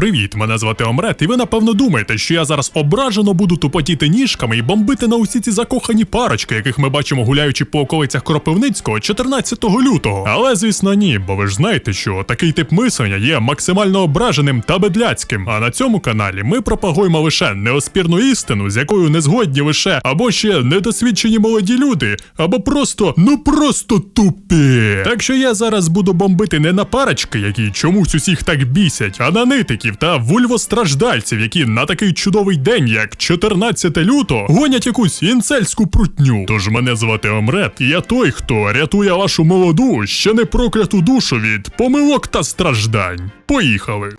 Привіт, мене звати Омрет, і ви напевно думаєте, що я зараз ображено буду тупотіти ніжками і бомбити на усі ці закохані парочки, яких ми бачимо гуляючи по околицях Кропивницького 14 лютого. Але звісно ні, бо ви ж знаєте, що такий тип мислення є максимально ображеним та бедляцьким. А на цьому каналі ми пропагуємо лише неоспірну істину, з якою не згодні лише або ще недосвідчені молоді люди, або просто ну просто тупі. Так що я зараз буду бомбити не на парочки, які чомусь усіх так бісять, а на нитиків та вульвостраждальців, які на такий чудовий день, як 14 люто, гонять якусь інцельську прутню. Тож мене звати Омрет, і я той, хто рятує вашу молоду, ще не прокляту душу від помилок та страждань. Поїхали.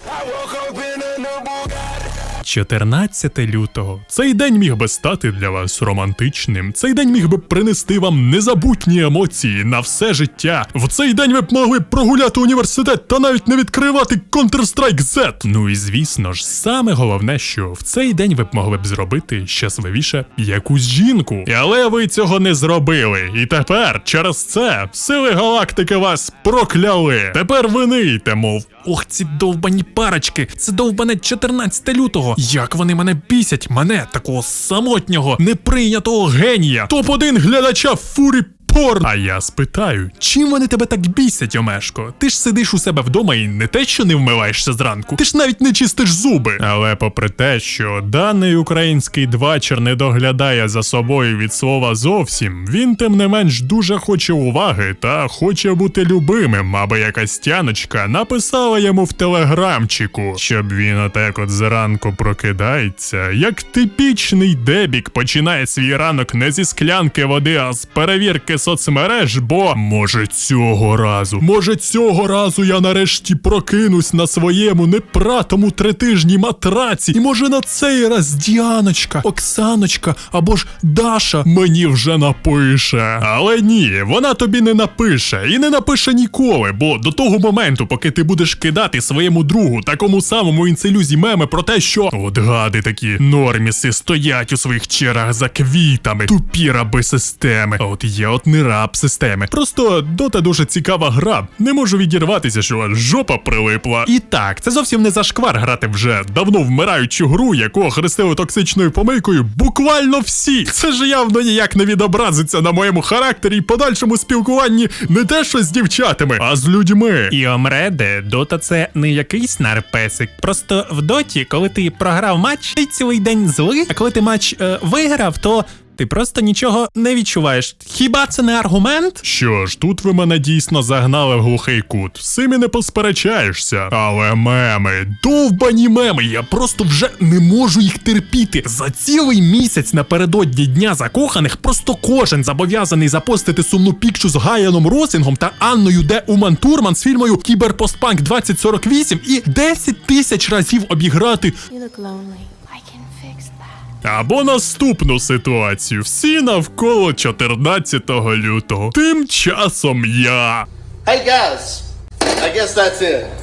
14 лютого. Цей день міг би стати для вас романтичним. Цей день міг би принести вам незабутні емоції на все життя. В цей день ви б могли прогуляти університет та навіть не відкривати Counter-Strike Z. Ну і звісно ж, саме головне, що в цей день ви б могли б зробити щасливіше якусь жінку. Але ви цього не зробили. І тепер через це сили галактики вас прокляли. Тепер ви ниєте, мов. Ох, ці довбані парочки, це довбане 14 лютого. Як вони мене бісять, мене, такого самотнього, неприйнятого генія. Топ-1 глядача фурі порн. А я спитаю, чим вони тебе так бісять, Омешко? Ти ж сидиш у себе вдома і не те, що не вмиваєшся зранку, ти ж навіть не чистиш зуби. Але попри те, що даний український двачер не доглядає за собою від слова зовсім, він тим не менш дуже хоче уваги та хоче бути любимим, аби якась тяночка написала йому в телеграмчику, щоб він отак от зранку прокидається, як типічний дебік починає свій ранок не зі склянки води, а з перевірки соцмереж, бо може цього разу, може цього разу я нарешті прокинусь на своєму непратому тритижні матраці, і може на цей раз Діаночка, Оксаночка або ж Даша мені вже напише. Але ні, вона тобі не напише і не напише ніколи, бо до того моменту, поки ти будеш кидати своєму другу такому самому інцелюзі меми про те, що от гади такі норміси стоять у своїх черах за квітами, тупі раби системи. А от я от не раб системи. Просто дота дуже цікава гра. Не можу відірватися, що жопа прилипла. І так, це зовсім не зашквар грати вже давно вмираючу гру, яку охрестили токсичною помийкою. Буквально всі. Це ж явно ніяк не відобразиться на моєму характері і подальшому спілкуванні не те, що з дівчатами, а з людьми. І Омреде, дота це не якийсь нарпесик. Просто в доті, коли ти програв матч, ти цілий день злий, а коли ти матч е, виграв, то ти просто нічого не відчуваєш. Хіба це не аргумент? Що ж, тут ви мене дійсно загнали в глухий кут. З цим і не посперечаєшся. Але меми, довбані меми, я просто вже не можу їх терпіти. За цілий місяць напередодні дня закоханих просто кожен зобов'язаний запостити сумну пікчу з Гаяном Росінгом та Анною Де Уман Турман з фільмою Кіберпостпанк 2048 і 10 тисяч разів обіграти You look lonely. Або наступну ситуацію. Всі навколо 14 лютого. Тим часом я. Hey guys, I guess that's it.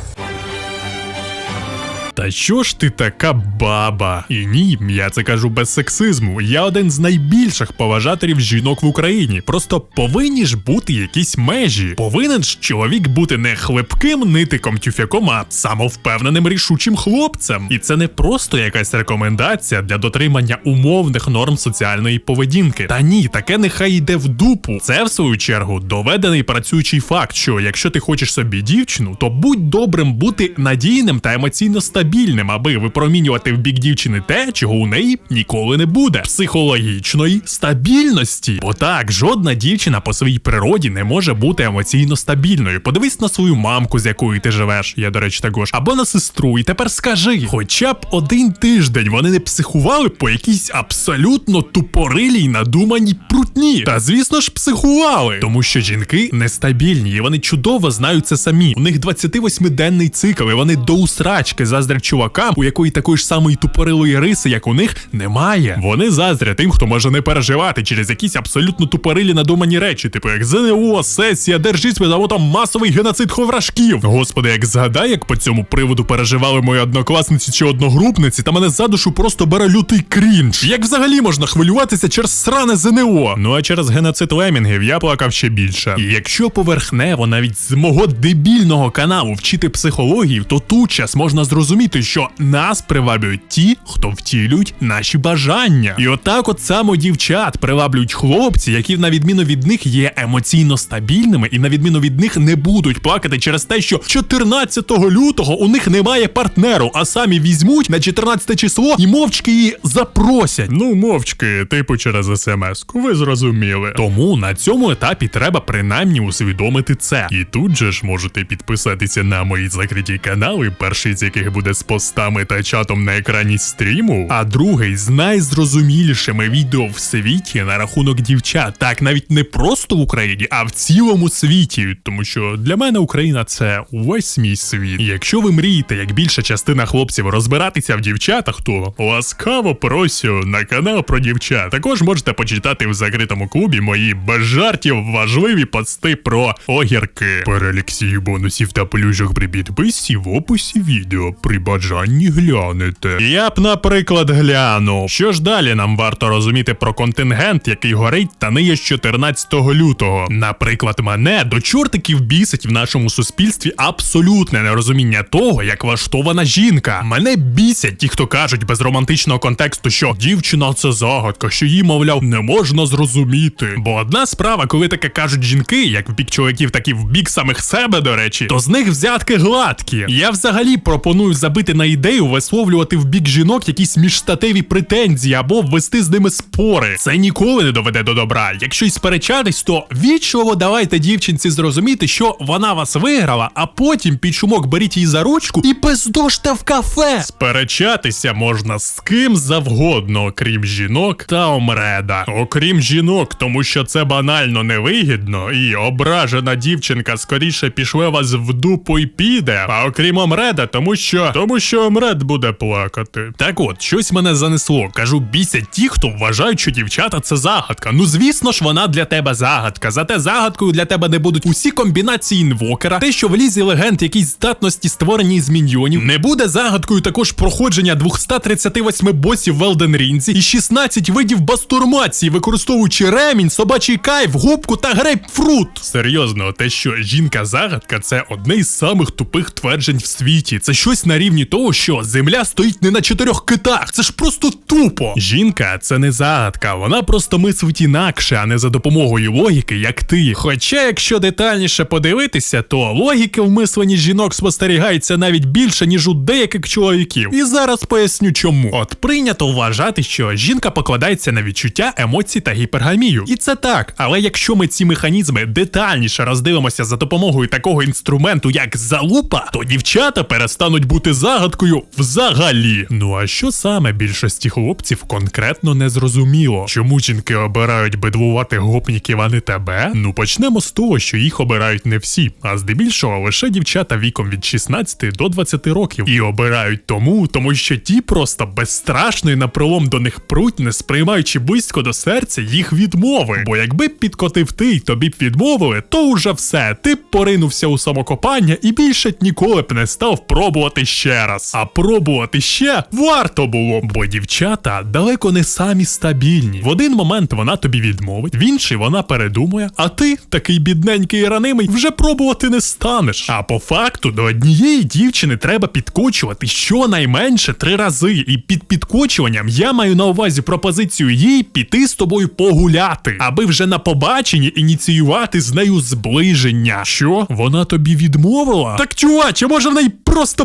Та що ж ти така баба? І ні, я це кажу без сексизму. Я один з найбільших поважателів жінок в Україні. Просто повинні ж бути якісь межі. Повинен ж чоловік бути не хлипким нитиком тюфяком, а самовпевненим рішучим хлопцем. І це не просто якась рекомендація для дотримання умовних норм соціальної поведінки. Та ні, таке нехай йде в дупу. Це в свою чергу доведений працюючий факт, що якщо ти хочеш собі дівчину, то будь добрим бути надійним та емоційно стабільним, аби випромінювати в бік дівчини те, чого у неї ніколи не буде психологічної стабільності. Бо так, жодна дівчина по своїй природі не може бути емоційно стабільною. Подивись на свою мамку, з якою ти живеш. Я, до речі, також, або на сестру, і тепер скажи, хоча б один тиждень вони не психували по якійсь абсолютно тупорилій надуманій прутні. Та звісно ж, психували, тому що жінки нестабільні, і вони чудово знають це самі. У них 28-денний цикл, і вони до усрачки заздрять чувакам, у якої такої ж самої тупорилої риси, як у них, немає. Вони заздрять тим, хто може не переживати через якісь абсолютно тупорилі надумані речі, типу як ЗНО, сесія, держись або там масовий геноцид ховрашків. Господи, як згадай, як по цьому приводу переживали мої однокласниці чи одногрупниці, та мене за душу просто бере лютий крінж. Як взагалі можна хвилюватися через сране ЗНО? Ну а через геноцид лемінгів я плакав ще більше. І якщо поверхнево навіть з мого дебільного каналу вчити психологію, то тут час можна зрозуміти, зрозуміти, що нас приваблюють ті, хто втілюють наші бажання. І отак, от само дівчат приваблюють хлопці, які на відміну від них є емоційно стабільними, і на відміну від них не будуть плакати через те, що 14 лютого у них немає партнеру, а самі візьмуть на 14 число і мовчки її запросять. Ну, мовчки, типу через смс-ку, ви зрозуміли. Тому на цьому етапі треба принаймні усвідомити це. І тут же ж можете підписатися на мої закриті канали, перший з яких буде з постами та чатом на екрані стріму, а другий з найзрозумілішими відео в світі на рахунок дівчат. Так, навіть не просто в Україні, а в цілому світі. Тому що для мене Україна це увесь мій світ. Якщо ви мрієте, як більша частина хлопців розбиратися в дівчатах, то ласкаво просю на канал про дівчат. Також можете почитати в закритому клубі мої без жартів важливі пости про огірки. Перелік всіх бонусів та плюшок при підписці в описі відео. При бажанні глянете. Я б, наприклад, глянув. Що ж далі нам варто розуміти про контингент, який горить та ниє з 14 лютого. Наприклад, мене до чортиків бісить в нашому суспільстві абсолютне нерозуміння того, як влаштована жінка. Мене бісять ті, хто кажуть без романтичного контексту, що дівчина це загадка, що її, мовляв, не можна зрозуміти. Бо одна справа, коли таке кажуть жінки, як в бік чоловіків, так і в бік самих себе, до речі, то з них взятки гладкі. Я взагалі пропоную забити на ідею висловлювати в бік жінок якісь міжстатеві претензії або ввести з ними спори. Це ніколи не доведе до добра. Якщо й сперечатись, то вічливо давайте дівчинці зрозуміти, що вона вас виграла, а потім під шумок беріть її за ручку і пиздоште в кафе. Сперечатися можна з ким завгодно, окрім жінок та омреда. Окрім жінок, тому що це банально невигідно, і ображена дівчинка скоріше пішле вас в дупу і піде. А окрім омреда, тому що тому що омред буде плакати. Так от, щось мене занесло. Кажу, бісять ті, хто вважають, що дівчата це загадка. Ну звісно ж, вона для тебе загадка. Зате загадкою для тебе не будуть усі комбінації інвокера, те, що в лізі легенд якісь здатності створені з міньйонів. Не буде загадкою також проходження 238 босів в Elden Ring і 16 видів бастурмації, використовуючи ремінь, собачий кайф, губку та грейпфрут. Серйозно, те, що жінка загадка, це одне із самих тупих тверджень в світі. Це щось на рівні того, що земля стоїть не на чотирьох китах. Це ж просто тупо. Жінка це не загадка, вона просто мислить інакше, а не за допомогою логіки, як ти. Хоча, якщо детальніше подивитися, то логіки в мисленні жінок спостерігається навіть більше, ніж у деяких чоловіків. І зараз поясню чому. От прийнято вважати, що жінка покладається на відчуття, емоцій та гіпергамію. І це так. Але якщо ми ці механізми детальніше роздивимося за допомогою такого інструменту, як залупа, то дівчата перестануть бути загадкою взагалі. Ну а що саме більшості хлопців конкретно не зрозуміло? Чому жінки обирають бедлувати гопніків, а не тебе? Ну почнемо з того, що їх обирають не всі, а здебільшого лише дівчата віком від 16 до 20 років. І обирають тому, тому що ті просто безстрашно і на пролом до них пруть, не сприймаючи близько до серця їх відмови. Бо якби б підкотив ти й тобі б відмовили, то уже все, ти б поринувся у самокопання і більше ніколи б не став пробувати ще раз. А пробувати ще варто було, бо дівчата далеко не самі стабільні. В один момент вона тобі відмовить, в інший вона передумає, а ти, такий бідненький і ранимий, вже пробувати не станеш. А по факту до однієї дівчини треба підкочувати щонайменше три рази. І під підкочуванням я маю на увазі пропозицію їй піти з тобою погуляти, аби вже на побаченні ініціювати з нею зближення. Що? Вона тобі відмовила? Так чуваче, може в неї просто,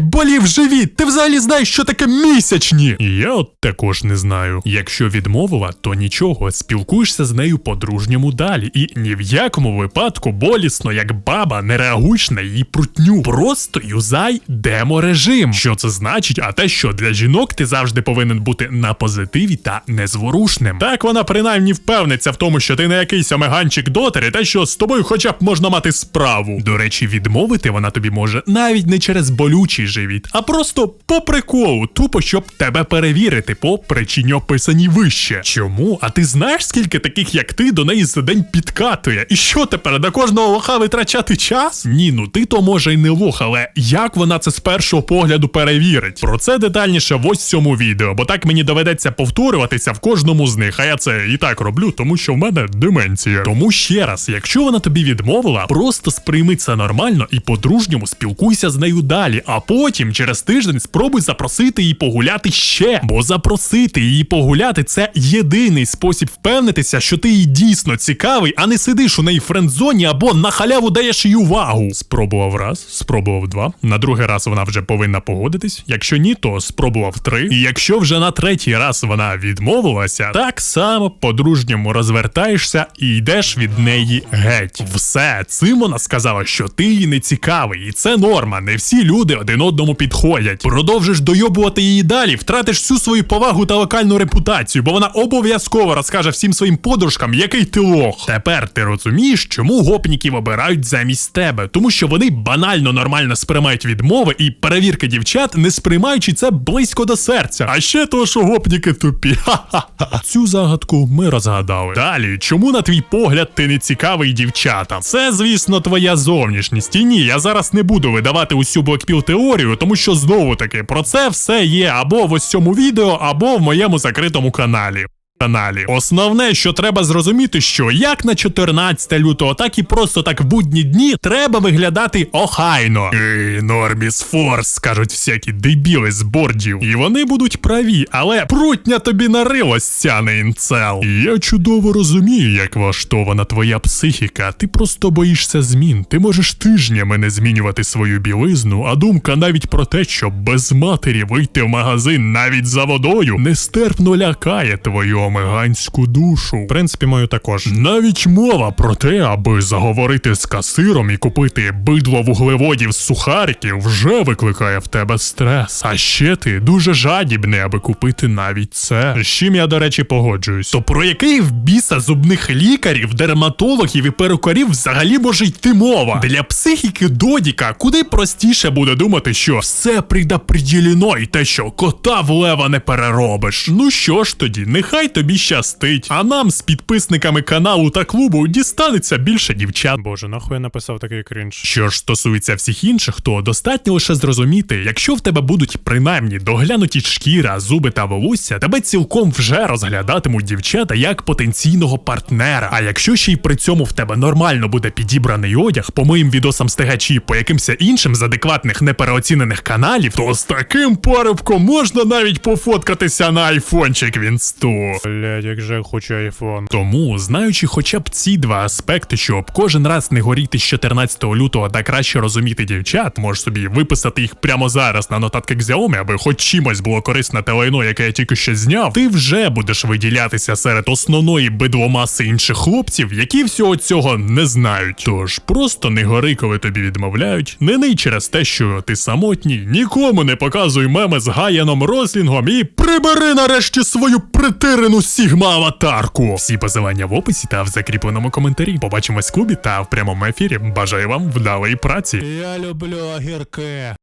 блять, болів живіт. Ти взагалі знаєш, що таке місячні? Я от також не знаю. Якщо відмовила, то нічого, спілкуєшся з нею по-дружньому далі. І ні в якому випадку болісно, як баба, не реагуєш на її прутню. Просто юзай демо-режим. Що це значить? А те, що для жінок ти завжди повинен бути на позитиві та незворушним. Так вона принаймні впевниться в тому, що ти не якийсь омеганчик дотер, і те, що з тобою хоча б можна мати справу. До речі, відмовити вона тобі може навіть не через болючий живіт, а просто по приколу, тупо щоб тебе перевірити по причині описаній вище. Чому? А ти знаєш, скільки таких, як ти, до неї за день підкатує? І що тепер до кожного лоха витрачати час? Ні, ну ти то може й не лох, але як вона це з першого погляду перевірить? Про це детальніше в ось цьому відео, бо так мені доведеться повторюватися в кожному з них. А я це і так роблю, тому що в мене деменція. Тому ще раз, якщо вона тобі відмовила, просто сприйми це нормально і по-дружньому спілкуйся з нею далі, а потім, через тиждень, спробуй запросити її погуляти ще. Бо запросити її погуляти це єдиний спосіб впевнитися, що ти їй дійсно цікавий, а не сидиш у неї френдзоні або на халяву даєш їй увагу. Спробував раз, спробував два. На другий раз вона вже повинна погодитись. Якщо ні, то спробував три. І якщо вже на третій раз вона відмовилася, так само по-дружньому розвертаєшся і йдеш від неї геть. Все, цим вона сказала, що ти їй не цікавий, і це норма. Не всі люди один одному підходять. Продовжиш дойобувати її далі, втратиш всю свою повагу та локальну репутацію, бо вона обов'язково розкаже всім своїм подружкам, який ти лох. Тепер ти розумієш, чому гопніків обирають замість тебе, тому що вони банально нормально сприймають відмови і перевірки дівчат, не сприймаючи це близько до серця. А ще то, що гопніки тупі. Ха-ха-ха. Цю загадку ми розгадали. Далі, чому на твій погляд ти не цікавий дівчатам? Це, звісно, твоя зовнішність. І ні, я зараз не буду видавати усю Blackpill теорію, тому що знову таки про це все є або в ось цьому відео, або в моєму закритому каналі. Каналі. Основне, що треба зрозуміти, що як на 14 лютого, так і просто так в будні дні треба виглядати охайно. Ей, Норміс Форс, скажуть всякі дебіли з бордів. І вони будуть праві, але прутня тобі нарилось, не інцел. Я чудово розумію, як влаштована твоя психіка. Ти просто боїшся змін. Ти можеш тижнями не змінювати свою білизну, а думка навіть про те, щоб без матері вийти в магазин навіть за водою, нестерпно лякає твою омеганську душу. В принципі, мою також. Навіть мова про те, аби заговорити з касиром і купити бидло вуглеводів з сухариків, вже викликає в тебе стрес. А ще ти дуже жадібний, аби купити навіть це. З чим я, до речі, погоджуюсь. То про який в біса зубних лікарів, дерматологів і перукарів взагалі може йти мова? Для психіки Додіка куди простіше буде думати, що все предопределено і те, що кота в лева не переробиш. Ну що ж тоді, нехай тобі щастить. А нам з підписниками каналу та клубу дістанеться більше дівчат. Боже, нахуй я написав такий крінж. Що ж стосується всіх інших, то достатньо лише зрозуміти, якщо в тебе будуть принаймні доглянуті шкіра, зуби та волосся, тебе цілком вже розглядатимуть дівчата як потенційного партнера. А якщо ще й при цьому в тебе нормально буде підібраний одяг, по моїм відосам стегачі, по якимся іншим з адекватних непереоцінених каналів, то з таким парубком можна навіть пофоткатися на айфончик він 100. Блять, як же я хочу айфон. Тому, знаючи хоча б ці два аспекти, щоб кожен раз не горіти з 14 лютого та краще розуміти дівчат, можеш собі виписати їх прямо зараз на нотатки Xiaomi, аби хоч чимось було корисне те лайно, яке я тільки що зняв, ти вже будеш виділятися серед основної бидломаси інших хлопців, які всього цього не знають. Тож просто не гори, коли тобі відмовляють, не ний через те, що ти самотній, нікому не показуй меми з Гаяном Рослінгом і прибери нарешті свою притирену сігма аватарку. Всі посилання в описі та в закріпленому коментарі. Побачимось в клубі та в прямому ефірі. Бажаю вам вдалої праці. Я люблю огірки.